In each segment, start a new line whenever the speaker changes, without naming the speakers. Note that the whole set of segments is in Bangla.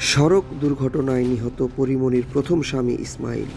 সড়ক দুর্ঘটনায় নিহত পরিমণির প্রথম স্বামী ইসমাইল।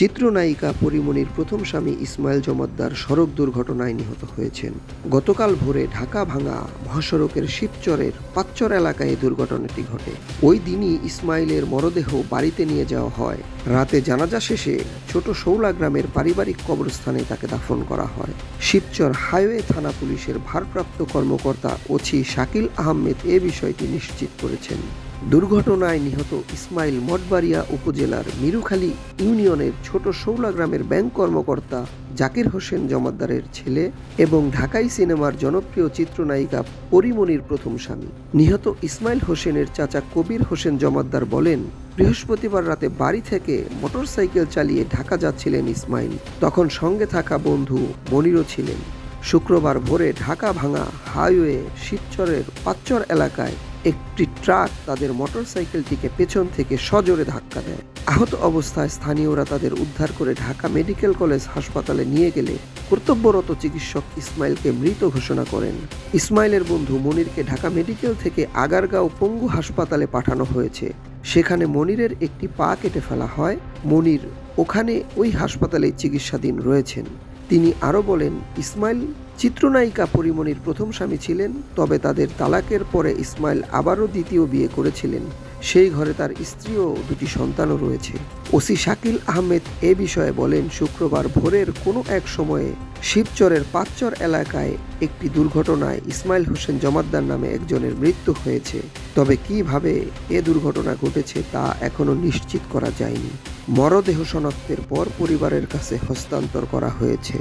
চিত্রনায়িকা পরিমণির প্রথম স্বামী ইসমাইল জমাদ্দার সড়ক দুর্ঘটনায় নিহত হয়েছেন। গতকাল ভোরে ঢাকা ভাঙা মহাসড়কের শিবচরের পাচ্চর এলাকায় দুর্ঘটনাটি ঘটে। ওই দিনই ইসমাইলের মরদেহ বাড়িতে নিয়ে যাওয়া হয়। রাতে জানাজা শেষে ছোট শৌলা গ্রামের পারিবারিক কবরস্থানে তাকে দাফন করা হয়। শিবচর হাইওয়ে থানা পুলিশের ভারপ্রাপ্ত কর্মকর্তা ওছি শাকিল আহমেদ এ বিষয়টি নিশ্চিত করেছেন। দুর্ঘটনায় নিহত ইসমাইল মঠবাড়িয়া উপজেলার মিরুখালী ইউনিয়নের ছোট শৌলা গ্রামের ব্যাংক কর্মকর্তা জাকির হোসেন জমাদ্দারের ছেলে এবং ঢাকাই সিনেমার জনপ্রিয় চিত্রনায়িকা পরিমণির প্রথম স্বামী। নিহত ইসমাইল হোসেনের চাচা কবির হোসেন জমাদ্দার বলেন, বৃহস্পতিবার রাতে বাড়ি থেকে মোটরসাইকেল চালিয়ে ঢাকা যাচ্ছিলেন ইসমাইল। তখন সঙ্গে থাকা বন্ধু মনিরও ছিলেন। শুক্রবার ভোরে ঢাকা ভাঙা হাইওয়ে শিবচরের পাচ্চর এলাকায় একটি ট্রাক তাদের মোটরসাইকেলটিকে পেছন থেকে সজোরে ধাক্কা দেয়। আহত অবস্থায় স্থানীয়রা তাদের উদ্ধার করে ঢাকা মেডিকেল কলেজ হাসপাতালে নিয়ে গেলে কর্তব্যরত চিকিৎসক ইসমাইলকে মৃত ঘোষণা করেন। ইসমাইলের বন্ধু মনিরকে ঢাকা মেডিকেল থেকে আগারগাঁও পঙ্গু হাসপাতালে পাঠানো হয়েছে। সেখানে মনিরের একটি পা কেটে ফেলা হয়। মনির ওখানে ওই হাসপাতালে চিকিৎসাধীন রয়েছেন। তিনি আরও বলেন, ইসমাইল চিত্রনায়িকা পরিমণির প্রথম স্বামী ছিলেন, তবে তাদের তালাকের পরে ইসমাইল আবারও দ্বিতীয় বিয়ে করেছিলেন। সেই ঘরে তার স্ত্রী ও দুটি সন্তানও রয়েছে। ওসি শাকিল আহমেদ এ বিষয়ে বলেন, শুক্রবার ভোরের কোনো এক সময়ে শিবচরের পাঁচচর এলাকায় একটি দুর্ঘটনায় ইসমাইল হোসেন জমাদ্দার নামে একজনের মৃত্যু হয়েছে। তবে কীভাবে এ দুর্ঘটনা ঘটেছে তা এখনও নিশ্চিত করা যায়নি। মরদেহ শনাক্তের পর পরিবারের কাছে হস্তান্তর করা হয়েছে।